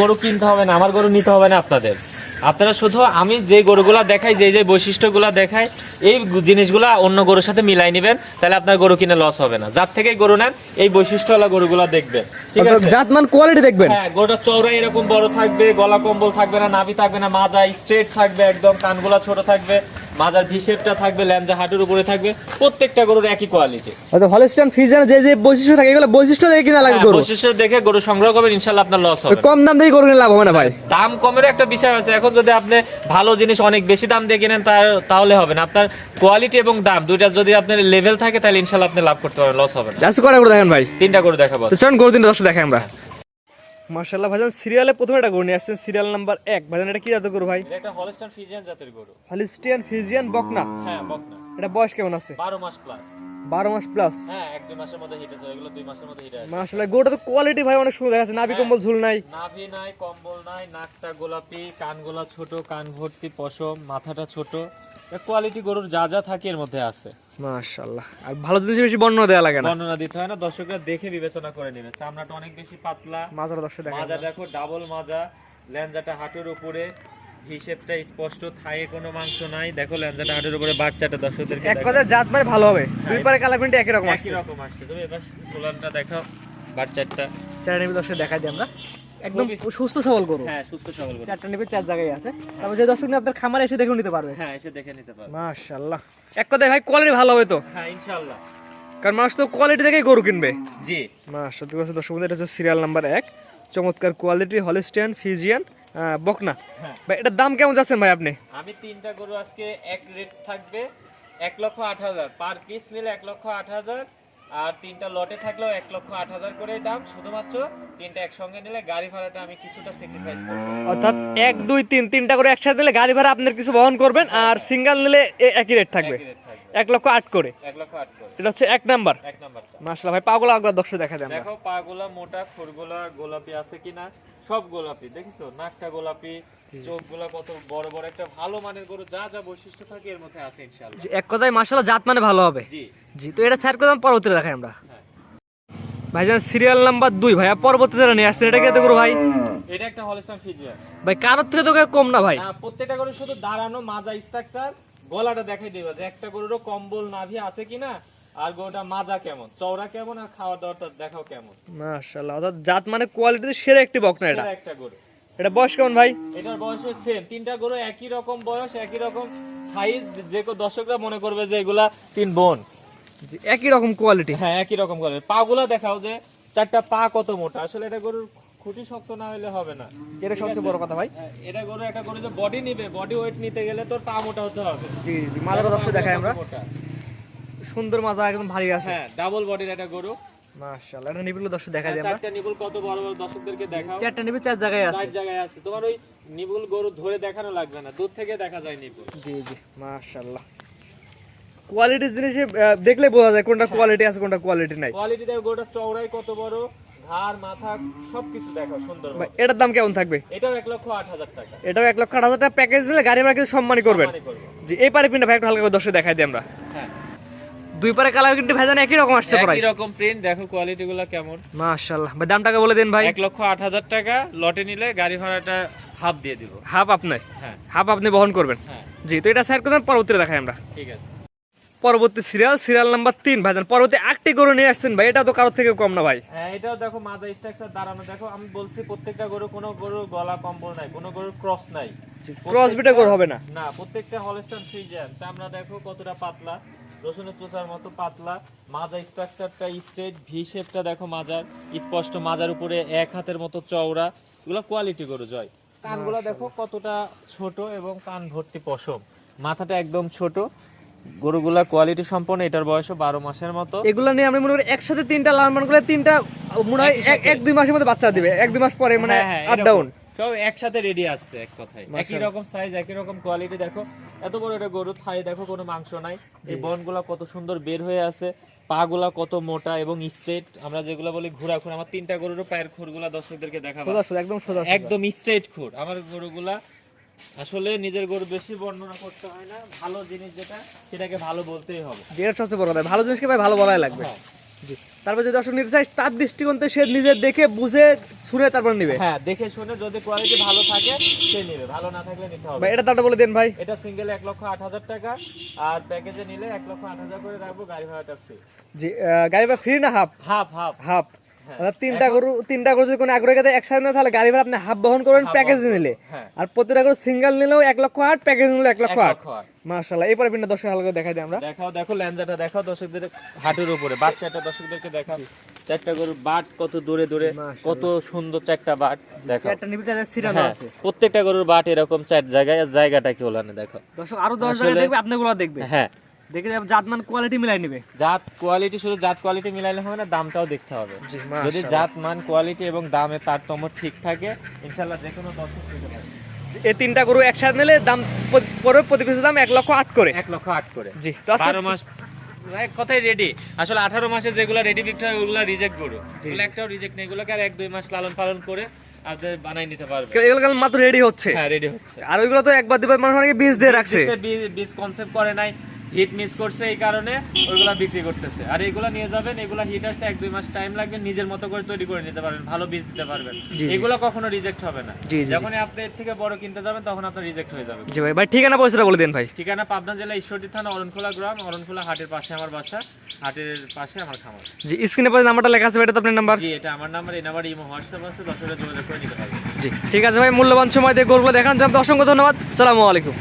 গরু কিনতে হবে না আমার গরু নিতে হবে না আপনাদের। আপনারা শুধু আমি যে গরুগুলা দেখাই যে যে বৈশিষ্ট্যগুলা দেখাই এই জিনিসগুলা অন্য গরুর সাথে মিলাই নেবেন তাহলে আপনার গরু কিনে লস হবে না। যার থেকে গরু নেন এই বৈশিষ্ট্যওয়ালা গরুগুলা দেখবেন ঠিক আছে? জাতমান কোয়ালিটি দেখবেন। হ্যাঁ গোটা চৌড়া এরকম বড় থাকবে গলা কম্বল থাকবে না নাভি থাকবে না মাজা স্ট্রেট থাকবে একদম কানগুলা ছোট থাকবে। মাজার ভিশেপটা থাকবে ল্যাঞ্জা হাঁটুর উপরে থাকবে প্রত্যেকটা গরুর একই কোয়ালিটি হয়তো হলিস্টান ফিজিয়ান যে যে বৈশিষ্ট্য থাকে এগুলো বৈশিষ্ট্য দেখে কিনা লাগবে গরু। বৈশিষ্ট্য দেখে গরু সংগ্রহ করবেন ইনশাল্লাহ আপনার লস হবে। কম দাম দিয়ে গরু কিনে লাভ হবে না ভাই। দাম কমের একটা বিষয় আছে এখন যদি আপনি ভালো জিনিস অনেক বেশি দাম দিয়ে কিনেন তার- তাহলে হবে না। আপনার কোয়ালিটি এবং দাম দুইটা যদি আপনার লেভেল থাকে তাহলে ইনশাল্লাহ আপনি লাভ করতে পারবেন লস হবে না। করে করে দেখেন ভাই? তিনটা করে দেখাবো। তো চলুন গরু তিনটা দর্শক দেখাই আমরা। মার্শাল্লাহ ভাইজান সিরিয়ালে প্রথমে একটা গরু নিয়ে আসছেন সিরিয়াল নাম্বার এক। ভাইজান এটা কি জাতের গরু ভাই? এটা একটা ফিজিয়ান জাতের গরু। হলিস্টিয়ান ফিজিয়ান বকনা? হ্যাঁ বকনা। এটা বয়স কেমন আছে? বারো মাস প্লাস বারো মাস প্লাস হ্যাঁ এক দুই মাসের মধ্যে হিট আছে এগুলো দুই মাসের মধ্যে হিট আছে মার্শাল্লাহ গরুটা তো কোয়ালিটি ভাই অনেক সুন্দর দেখাচ্ছে। নাভি কম্বল ঝুল নাই। নাভি নাই কম্বল নাই নাকটা গোলাপি কানগুলা ছোট কান ভর্তি পশম মাথাটা ছোট। কোয়ালিটি গরুর যা যা থাকে এর মধ্যে আছে। মার্শাল্লাহ আর ভালো জিনিস বেশি বর্ণনা দেওয়া লাগে না। বর্ণনা দিতে হয় না দর্শকরা দেখে বিবেচনা করে নেবে। চামড়াটা অনেক বেশি পাতলা। মাজার দর্শক দেখা মাজা দেখো ডাবল মাজা ল্যাঞ্জাটা হাঁটুর উপরে। হিসেবটা স্পষ্ট থায়ে কোনো মাংস নাই। দেখো ল্যাঞ্জাটা হাঁটুর উপরে বাচ্চাটা দর্শকদেরকে এক। কথা জাত মানে ভালো হবে। দুই পারে কালার প্রিন্ট একই রকম একই রকম আসছে। তুমি এবার কোলানটা দেখাও বাচ্চাটা নিবি দর্শক দেখাই দিই আমরা। একদম সুস্থ সবল গরু। হ্যাঁ সুস্থ সবল গরু। চারটা নিবি চার জায়গায় আছে। তারপর যে দর্শক আপনার খামারে এসে দেখে নিতে পারবে। হ্যাঁ এসে দেখে নিতে পারো মাশাল্লাহ এক কথায় ভাই কোয়ালিটি ভালো হবে তো? হ্যাঁ ইনশাআল্লাহ। কারণ মানুষ তো কোয়ালিটি দেখেই গরু কিনবে। জি। মাশাল্লাহ দর্শক বন্ধু, এটা হচ্ছে সিরিয়াল নাম্বার এক। চমৎকার কোয়ালিটি হলিস্টিয়ান ফিজিয়ান বকনা। হ্যাঁ। ভাই এটার দাম কেমন যাচ্ছেন ভাই আপনি? আমি তিনটা গরু আজকে এক রেট থাকবে এক লক্ষ আট হাজার। পার পিস নিলে এক লক্ষ আট হাজার আর তিনটা লটে থাকলেও এক লক্ষ আট হাজার করে দাম। শুধুমাত্র তিনটা একসঙ্গে নিলে গাড়ি ভাড়াটা আমি কিছুটা স্যাক্রিফাইস করব। অর্থাৎ এক দুই তিন তিনটা করে একসাথে নিলে গাড়ি ভাড়া আপনার কিছু বহন করবেন আর সিঙ্গেল নিলে একই রেট থাকবে। এক লক্ষ আট করে। এক লক্ষ আট করে। এটা হচ্ছে এক নাম্বার এক নাম্বারটা মাশাল্লাহ ভাই পাগলা একবার দর্শক দেখা দেন দেখো পাগুলা মোটা খুরগুলা গোলাপি আছে কিনা? সব গোলাপি দেখিছো নাকটা গোলাপি চোখগুলা কত বড় বড় একটা ভালো মানের গরু যা যা বৈশিষ্ট্য থাকে এর মধ্যে আছে ইনশাআল্লাহ। এক কথায় মাশাল্লাহ জাত মানে ভালো হবে। জি। জি তো এটা করলাম পরবর্তীতে দেখাই আমরা। হ্যাঁ। ভাইজান সিরিয়াল নাম্বার দুই ভাইয়া পরবর্তী যারা নিয়ে আসছেন এটা ভাই? এটা একটা হলস্টাইন ফিজিয়ান ভাই কারোর থেকে তো কম না ভাই। প্রত্যেকটা গরু শুধু দাঁড়ানো মাজা স্ট্রাকচার গলাটা দেখাই দেবে যে একটা গরুরও কম্বল নাভি আছে কিনা আর গরুটা মাজা কেমন? চওড়া কেমন আর খাওয়া দাওয়াটা দেখাও কেমন? মাশাল্লাহ অর্থাৎ জাত মানে কোয়ালিটি সেরা একটি বকনা এটা। একটা গরু। এটা বয়স কেমন ভাই? এটার বয়স সেম তিনটা গরু একই রকম বয়স একই রকম সাইজ যে দর্শকরা মনে করবে যে এগুলা তিন বোন। একই রকম কোয়ালিটি হ্যাঁ একই রকম করে পাগুলা দেখাও যে চারটা পা কত মোটা। আসলে এটা গরুর খুঁটি শক্ত না হলে হবে না। এটা সবচেয়ে বড় কথা ভাই। হ্যাঁ, এটা গরু একটা গরু যে বডি নিবে বডি ওয়েট নিতে গেলে তোর পা মোটা হতে হবে। জি জি মাজার দর্শক দেখাই আমরা। সুন্দর মাজা একদম ভারী আছে। হ্যাঁ ডাবল বডির একটা গরু। মাশাআল্লাহ এটা নিবিল দর্শক দেখাই দিই আমরা। চারটা নিবুল কত বড় বড় দর্শকদেরকে দেখাও। চারটা নিবি চার জায়গায় আছে। চার জায়গায় আছে। তোমার ওই নিবুল গরু ধরে দেখানো লাগবে না দূর থেকে দেখা যায় নিবুল জি জি মাশাআল্লাহ। কোয়ালিটির জিনিস দেখলে বোঝা যায় কোনটা কোয়ালিটি আছে কোনটা কোয়ালিটি নাই। কোয়ালিটি দেখো গরুটা চওড়াই কত বড় ঘাড় মাথা সবকিছু দেখো সুন্দর ভাই, এটার দাম কেমন থাকবে? এটাও এক লক্ষ আট হাজার টাকা। এটাও এক লক্ষ আট হাজার টাকা প্যাকেজ দিলে গাড়ি ভাড়া কিছু সম্মানই করবেন। জি এই পারে প্রিন্টটা ভাই একটু হালকা করে দর্শক দেখাই দিই আমরা। হ্যাঁ। দুই পারে কালার কিন্তু ভাই জান একই রকম আসছে প্রায় একই রকম প্রিন্ট দেখো কোয়ালিটি গুলো কেমন। মাশাআল্লাহ। ভাই দামটাকে বলে দিন ভাই। এক লক্ষ আট হাজার টাকা লটে নিলে গাড়ি ভাড়াটা হাফ দিয়ে দিব। হাফ আপনি? হ্যাঁ। হাফ আপনি বহন করবেন? হ্যাঁ। জি তো এটা সাইড করবেন পরবর্তীতে দেখাই আমরা। ঠিক আছে। পরবর্তী সিরিয়াল সিরিয়াল নাম্বার তিন। ভাইজান পরবর্তী একটি গরু নিয়ে আসছেন ভাই এটা তো কারোর থেকে কম না ভাই। হ্যাঁ এটাও দেখো মাজা স্ট্রাকচার দাঁড়ানো। দেখো আমি বলছি প্রত্যেকটা গরু কোনো গরু গলা কম্বল নাই কোনো গরুর ক্রস নাই। ক্রস বিটা গরু হবে না। না প্রত্যেকটা হলস্টাইন ফ্রিজিয়ান চামড়া দেখো কতটা পাতলা। রসুনের চোষার মতো পাতলা মাজা স্ট্রাকচারটা স্ট্রেট ভি শেপটা দেখো মাজার স্পষ্ট মাজার উপরে এক হাতের মতো চওড়া। এগুলো কোয়ালিটি গরু জয়। কানগুলো দেখো কতটা ছোট এবং কান ভর্তি পশম। মাথাটা একদম ছোট। গরুগুলা কোয়ালিটি সম্পন্ন এটার বয়সও বারো মাসের মতো। এগুলো নিয়ে আমি মনে করি একসাথে তিনটা লাল মান করে তিনটা মনে হয় এক দুই মাসের মধ্যে বাচ্চা দিবে। এক দুই মাস পরে মানে হ্যাঁ, হ্যাঁ, আপ ডাউন সব একসাথে রেডি আসছে এক কথায়। একই রকম সাইজ একই রকম কোয়ালিটি দেখো। এত বড় একটা গরু থাই দেখো কোনো মাংস নাই। এই। বনগুলা কত সুন্দর বের হয়ে আছে পাগুলা কত মোটা এবং স্ট্রেট আমরা যেগুলো বলি ঘোরা খুর আমার তিনটা গরুর পায়ের খুরগুলা দর্শকদেরকে দেখাবো। একদম। একদম স্ট্রেট খুর। আমার গরুগুলা আসলে নিজের গরু বেশি বর্ণনা করতে হয় না ভালো জিনিস যেটা সেটাকে ভালো বলতেই হবে। যেটা সবচেয়ে বড় কথা। ভালো জিনিসকে ভাই ভালো বলাই লাগবে। হ্যাঁ। জি। তারপর যদি দর্শক নিতে চাই তার দৃষ্টিকোণ থেকে সে নিজে দেখে বুঝে শুনে তারপর নিবে। হ্যাঁ দেখে শুনে যদি কোয়ালিটি ভালো থাকে সে নিবে। ভালো না থাকলে নিতে হবে। ভাই এটা দামটা বলে দেন ভাই। এটা সিঙ্গেল এক লক্ষ আট হাজার টাকা আর প্যাকেজে নিলে এক লক্ষ আট হাজার করে রাখব গাড়ি ভাড়াটা ফ্রি জি গাড়ি ভাড়া ফ্রি না হাফ হাফ হাফ হাফ তিনটা গরু তিনটা গরু যদি কোনো আগ্রহী একসাথে নেয়, তাহলে গাড়ি ভাড়া আপনি হাফ বহন করবেন প্যাকেজ নিলে। আর প্রতিটা গরু সিঙ্গেল নিলেও এক লক্ষ আট প্যাকেজ নিলে এক লক্ষ আট। লক্ষ এরপরে পিনটা দর্শক হালকা দেখাই দিই আমরা। দেখাও দেখো ল্যাঞ্জাটা দেখাও দর্শকদের হাঁটুর উপরে বাচ্চাটা দর্শকদেরকে দেখাও চারটা গরুর বাট কত দূরে। কত সুন্দর চারটা বাট দেখো। একটা হ্যাঁ, আছে। প্রত্যেকটা গরুর বাট এরকম চার জায়গায় জায়গাটা কি ওলানে দেখো। দর্শক আরও দশ আসলে- জনে দেখবে আপনি গুলো দেখবে। হ্যাঁ। দেখে যাবে জাতমান কোয়ালিটি মিলাই নিবে। জাত কোয়ালিটি শুধু জাত কোয়ালিটি মিলাইলে হবে না দামটাও দেখতে হবে। যদি জাত মান কোয়ালিটি এবং দামে তারতম্য ঠিক থাকে ইনশাল্লাহ যে কোনো দর্শক পেতে পারে এই তিনটা গরু একসাথে নিলে দাম পড়বে প্রতি পিসের দাম এক লক্ষ আট করে। এক লক্ষ আট করে। জি বারো মাস এক কথাই রেডি আসলে আঠারো মাসে যেগুলো রেডি বিক্রি হয় ওগুলো রিজেক্ট গরু। এগুলো একটাও রিজেক্ট নেই এগুলোকে আর এক দুই মাস লালন পালন করে আপনাদের বানাই নিতে পারবে। এগুলো কাল মাত্র রেডি হচ্ছে। হ্যাঁ রেডি হচ্ছে। আর ওইগুলো তো একবার দুবার মানুষ অনেকে বীজ দিয়ে রাখছে। বীজ কনসেপ্ট করে নাই। হিট মিস করছে এই কারণে ওইগুলা বিক্রি করতেছে। আর এগুলা নিয়ে যাবেন এগুলা হিট আসতে এক দুই মাস টাইম লাগবে নিজের মতো করে তৈরি করে নিতে পারবেন ভালো বীজ দিতে পারবেন। জি। কখনো রিজেক্ট হবে না। যখনই আপনি এর থেকে বড় কিনতে যাবেন তখন আপনার রিজেক্ট হয়ে যাবে। জি ভাই ভাই ঠিকানা পয়সাটা বলে দেন ভাই। ঠিকানা পাবনা জেলা ঈশ্বরদী থানা অরণখোলা গ্রাম অরণখোলা হাটের পাশে আমার বাসা হাটের পাশে আমার খামার। জি স্ক্রিনে পরে নাম্বারটা লেখা আছে এটা তো আপনার নাম্বার জি এটা আমার নাম্বার এই নাম্বার ইমো হোয়াটসঅ্যাপ আছে দশ যোগাযোগ করে নিতে পারবেন। জি ঠিক আছে ভাই মূল্যবান সময় দিয়ে গরুগুলো দেখান জন্য অসংখ্য ধন্যবাদ। সালামু আলাইকুম।